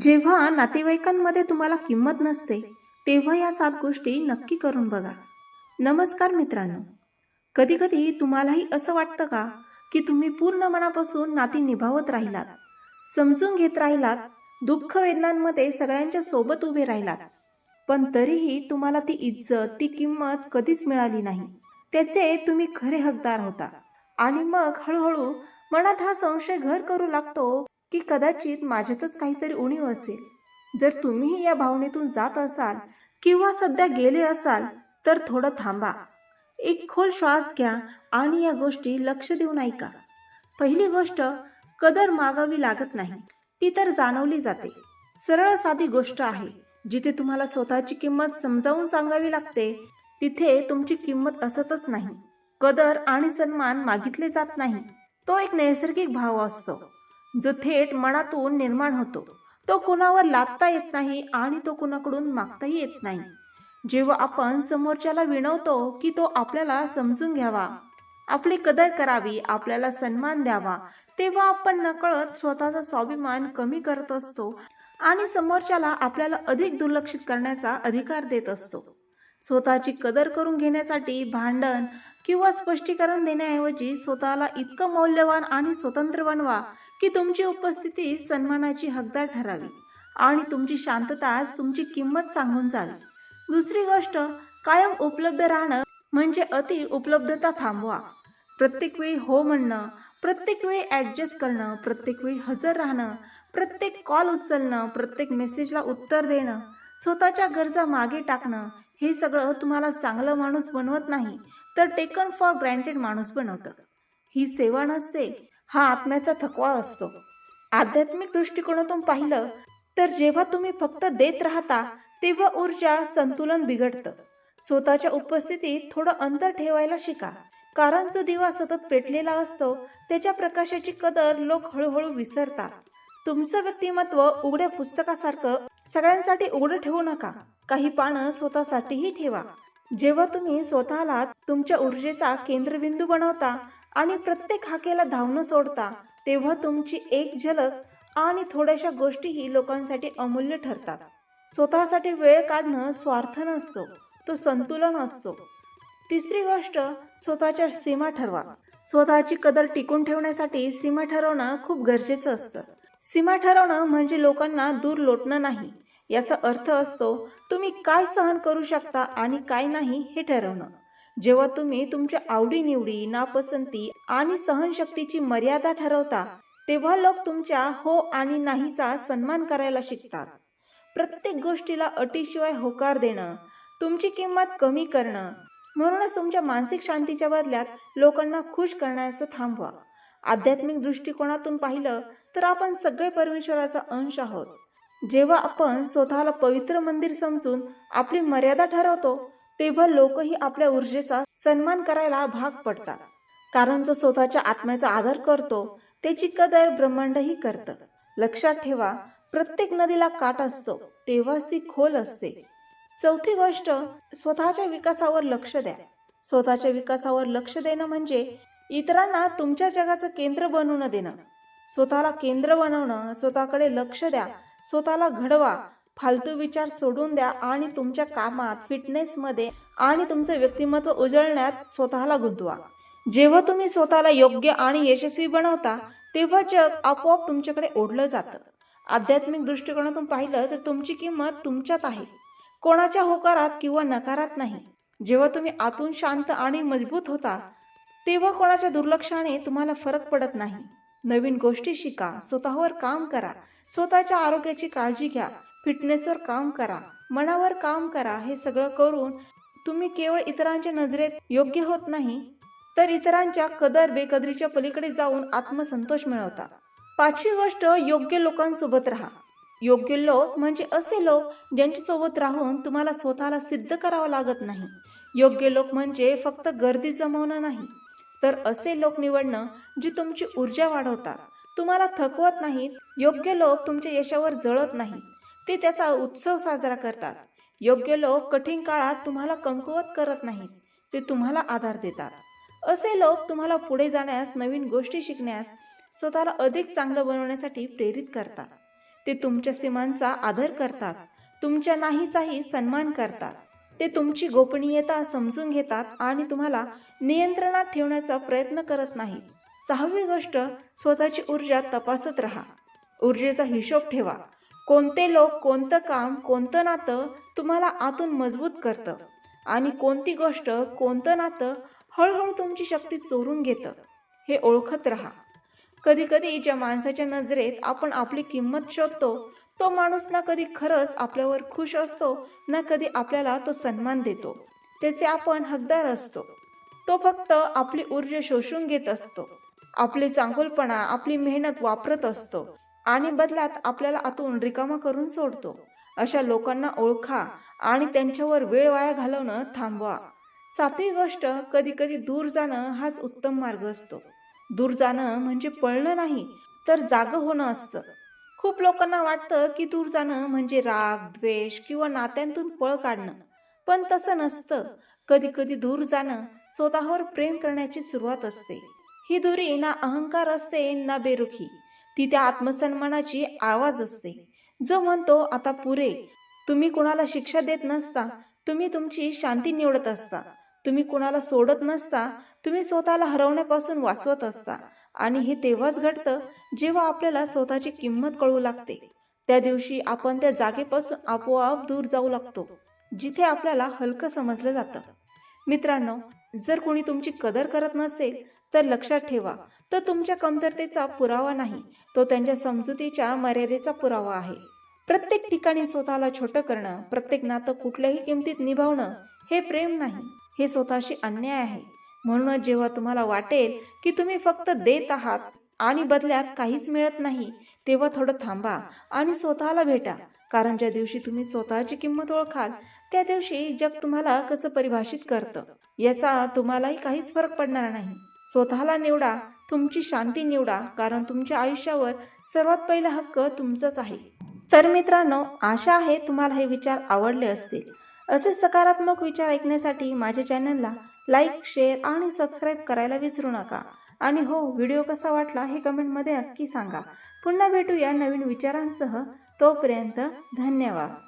जेव्हा नातेवाईकांमध्ये तुम्हाला किंमत नसते तेव्हा या सात गोष्टी नक्की करून बघा. नमस्कार मित्रांनो. कधीकधी तुम्हालाही असं वाटतं का की तुम्ही पूर्ण मनापासून नाती निभावत राहिलात? समजून घेत राहिलात? दुःख वेदनांमध्ये सगळ्यांच्या सोबत उभे राहिलात? पण तरीही तुम्हाला ती इज्जत ती किंमत कधीच मिळाली नाही. त्याचे तुम्ही खरे हकदार होता. आणि मग हळूहळू मनात हा संशय घर करू लागतो की कदाचित माझ्यातच काहीतरी उणीव असेल. जर तुम्हीही या भावनेतून जात असाल किंवा सध्या गेले असाल तर थोडं थांबा. एक खोल श्वास घ्या आणि या गोष्टी लक्ष देऊन ऐका. पहिली गोष्ट कदर मागावी लागत नाही. ती तर जाणवली जाते. सरळ साधी गोष्ट आहे जिथे तुम्हाला स्वतःची किंमत समजावून सांगावी लागते तिथे तुमची किंमत असतच नाही. कदर आणि सन्मान मागितले जात नाही. तो एक नैसर्गिक भाव असतो. जो थेट मनातून निर्माण होतो. तो कुणावर लादता येत नाही आणि तो कुणाकडून मागताही येत नाही. जेव्हा आपण समोरच्याला विनवतो की तो आपल्याला समजून घ्यावा आपली कदर करावी आपल्याला सन्मान द्यावा तेव्हा आपण नकळत स्वतःचा स्वाभिमान कमी करत असतो आणि समोरच्याला आपल्याला अधिक दुर्लक्षित करण्याचा अधिकार देत असतो. स्वतःची कदर करून घेण्यासाठी भांडण किंवा स्पष्टीकरण देण्याऐवजी स्वतःला इतकं मौल्यवान आणि स्वतंत्र बनवा की तुमची उपस्थिती सन्मानाची हकदार ठरावी आणि तुमची शांतताच तुमची किंमत सांगून जावी. दुसरी गोष्ट कायम उपलब्ध राहणं म्हणजे अति उपलब्धता थांबवा. प्रत्येक वेळी हो म्हणणं प्रत्येक वेळी ॲडजस्ट करणं प्रत्येक वेळी हजर राहणं प्रत्येक कॉल उचलणं प्रत्येक मेसेजला उत्तर देणं स्वतःच्या गरजा मागे टाकणं हे सगळं तुम्हाला चांगलं माणूस बनवत नाही. तर टेकन फॉर ग्रँटेड माणूस बनवतं. ही सेवा नसते हा आत्म्याचा थकवा असतो. आध्यात्मिक दृष्टिकोनातून पाहिलं तर जेव्हा तुम्ही फक्त देत राहता तेव्हा ऊर्जा संतुलन बिघडतं. स्वतःच्या उपस्थितीत थोडं अंतर ठेवायला शिका. कारण जो दिवा सतत पेटलेला असतो त्याच्या प्रकाशाची कदर लोक हळूहळू विसरतात. तुमचं व्यक्तिमत्व उघड्या पुस्तकासारखं सगळ्यांसाठी उघडं ठेवू नका. काही पानं स्वतःसाठीही ठेवा. जेव्हा तुम्ही स्वतःला तुमच्या ऊर्जेचा केंद्रबिंदू बनवता आणि प्रत्येक हाकेला धावणं सोडता तेव्हा तुमची एक झलक आणि थोड्याशा गोष्टीही लोकांसाठी अमूल्य ठरतात. स्वतःसाठी वेळ काढणं स्वार्थ नसतो तो संतुलन असतो. तिसरी गोष्ट स्वतःच्या सीमा ठरवा. स्वतःची कदर टिकून ठेवण्यासाठी सीमा ठरवणं खूप गरजेचं असतं. सीमा ठरवणं म्हणजे लोकांना दूर लोटणं नाही. याचा अर्थ असतो तुम्ही काय सहन करू शकता आणि काय नाही हे ठरवणं. जेव्हा तुम्ही तुमच्या आवडीनिवडी नापसंती आणि सहनशक्तीची मर्यादा ठरवता तेव्हा लोक तुमच्या हो आणि नाहीचा सन्मान करायला शिकतात. प्रत्येक गोष्टीला अटीशिवाय होकार देणं तुमची किंमत कमी करणं म्हणूनच तुमच्या मानसिक शांतीच्या बदल्यात लोकांना खुश करण्याचं थांबवा. आध्यात्मिक दृष्टिकोनातून पाहिलं तर आपण सगळे परमेश्वराचा अंश आहोत. जेव्हा आपण स्वतःला पवित्र मंदिर समजून आपली मर्यादा ठरवतो तेव्हा लोकही आपल्या ऊर्जेचा सन्मान करायला भाग पडतात. कारण जो स्वतःच्या आत्म्याचा आदर करतो त्याची कदर ब्रह्मांडही करतं. लक्षात ठेवा प्रत्येक नदीला काट असतो तेव्हाच ती खोल असते. चौथी गोष्ट स्वतःच्या विकासावर लक्ष द्या. स्वतःच्या विकासावर लक्ष देणं म्हणजे इतरांना तुमच्या जगाचं केंद्र बनवून देणं. स्वतःला केंद्र बनवणं स्वतःकडे लक्ष द्या. स्वतःला घडवा. फालतू विचार सोडून द्या आणि तुमच्या कामात फिटनेसमध्ये आणि तुमचं व्यक्तिमत्व उजळण्यात स्वतःला गुंतवा. जेव्हा तुम्ही स्वतःला योग्य आणि यशस्वी बनवता तेव्हा जग आपोआप तुमच्याकडे ओढलं जातं. आध्यात्मिक दृष्टिकोनातून पाहिलं तर तुमची किंमत तुमच्यात आहे. कोणाच्या होकारात किंवा नकारात नाही. जेव्हा तुम्ही आतून शांत आणि मजबूत होता तेव्हा कोणाच्या दुर्लक्षाने तुम्हाला फरक पडत नाही. नवीन गोष्टी शिका स्वतःवर काम करा स्वतःच्या आरोग्याची काळजी घ्या. फिटनेसवर काम करा. मनावर काम करा. हे सगळं करून तुम्ही केवळ इतरांच्या नजरेत योग्य होत नाही तर इतरांच्या कदर बेकदरीच्या पलीकडे जाऊन आत्मसंतोष मिळवता. पाचवी गोष्ट योग्य लोकांसोबत राहा. योग्य लोक म्हणजे असे लोक ज्यांच्यासोबत राहून तुम्हाला स्वतःला सिद्ध करावं लागत नाही. योग्य लोक म्हणजे फक्त गर्दी जमवणं नाही तर असे लोक निवडणं जे तुमची ऊर्जा वाढवतात. तुम्हाला थकवत नाहीत योग्य लोक तुमच्या यशावर जळत नाहीत. ते त्याचा उत्सव साजरा करतात. योग्य लोक कठीण काळात तुम्हाला कमकुवत करत नाहीत. ते तुम्हाला आधार देतात. असे लोक तुम्हाला पुढे जाण्यास नवीन गोष्टी शिकण्यास स्वतःला अधिक चांगलं बनवण्यासाठी प्रेरित करतात. ते तुमच्या सीमांचा आदर करतात. तुमच्या नाहीचाही सन्मान करतात. ते तुमची गोपनीयता समजून घेतात आणि तुम्हाला नियंत्रणात ठेवण्याचा प्रयत्न करत नाहीत. सहावी गोष्ट स्वतःची ऊर्जा तपासत राहा. ऊर्जेचा हिशोब ठेवा. कोणते लोक कोणतं काम कोणतं नातं तुम्हाला आतून मजबूत करतं? आणि कोणती गोष्ट कोणतं नातं हळूहळू तुमची शक्ती चोरून घेतं? हे ओळखत राहा. कधी कधी ज्या माणसाच्या नजरेत आपण आपली किंमत शोधतो तो माणूस ना कधी खरंच आपल्यावर खुश असतो ना कधी आपल्याला तो सन्मान देतो. त्याचे आपण हकदार असतो. तो फक्त आपली ऊर्जा शोषून घेत असतो. आपले चांगुलपणा आपली मेहनत वापरत असतो आणि बदल्यात आपल्याला आतून रिकामा करून सोडतो. अशा लोकांना ओळखा आणि त्यांच्यावर वेळ वाया घालवणं थांबवा. सातवी गोष्ट कधी कधी दूर जाणं हाच उत्तम मार्ग असतो. दूर जाणं म्हणजे पळणं नाही तर जाग होणं असतं. खूप लोकांना वाटतं की दूर जाणं म्हणजे राग द्वेष किंवा नात्यांतून पळ काढणं. पण तसं नसतं. कधी कधी दूर जाणं स्वतःवर प्रेम करण्याची सुरुवात असते. ही दुरी ना अहंकार असते ना बेरुखी. ती त्या आत्मसन्मानाची आवाज असते. जो म्हणतो आता पुरे. तुम्ही कुणाला शिक्षा देत नसता तुम्ही तुमची शांती निवडत असता. तुम्ही कुणाला सोडत नसता तुम्ही स्वतःला हरवण्यापासून वाचवत असता. आणि हे तेव्हाच घडतं जेव्हा आपल्याला स्वतःची किंमत कळू लागते. त्या दिवशी आपण त्या जागेपासून आपोआप दूर जाऊ लागतो जिथे आपल्याला हलकं समजलं जातं. मित्रांनो जर कोणी तुमची कदर करत नसेल तर लक्षात ठेवा तो तुमच्या कमतरतेचा पुरावा नाही तो त्यांच्या समजुतीच्या मर्यादेचा पुरावा आहे. प्रत्येक ठिकाणी स्वतःला छोटं करणं प्रत्येक नातं कुठल्याही किमतीत निभावणं हे प्रेम नाही हे स्वतःशी अन्याय आहे. म्हणूनच जेव्हा तुम्हाला वाटेल की तुम्ही फक्त देत आहात आणि बदल्यात काहीच मिळत नाही तेव्हा थोडं थांबा आणि स्वतःला भेटा. कारण ज्या दिवशी तुम्ही स्वतःची किंमत ओळखाल त्या दिवशी जग तुम्हाला कसं परिभाषित करतं? याचा तुम्हालाही काहीच फरक पडणार नाही. स्वतःला निवडा तुमची शांती निवडा कारण तुमच्या आयुष्यावर सर्वात पहिला हक्क तुमचाच आहे. तर मित्रांनो आशा आहे तुम्हाला हे विचार आवडले असतील. असे सकारात्मक विचार ऐकण्यासाठी माझ्या चॅनलला लाईक शेअर आणि सबस्क्राईब करायला विसरू नका. आणि हो व्हिडिओ कसा वाटला हे कमेंटमध्ये नक्की सांगा. पुन्हा भेटूया नवीन विचारांसह. तोपर्यंत धन्यवाद.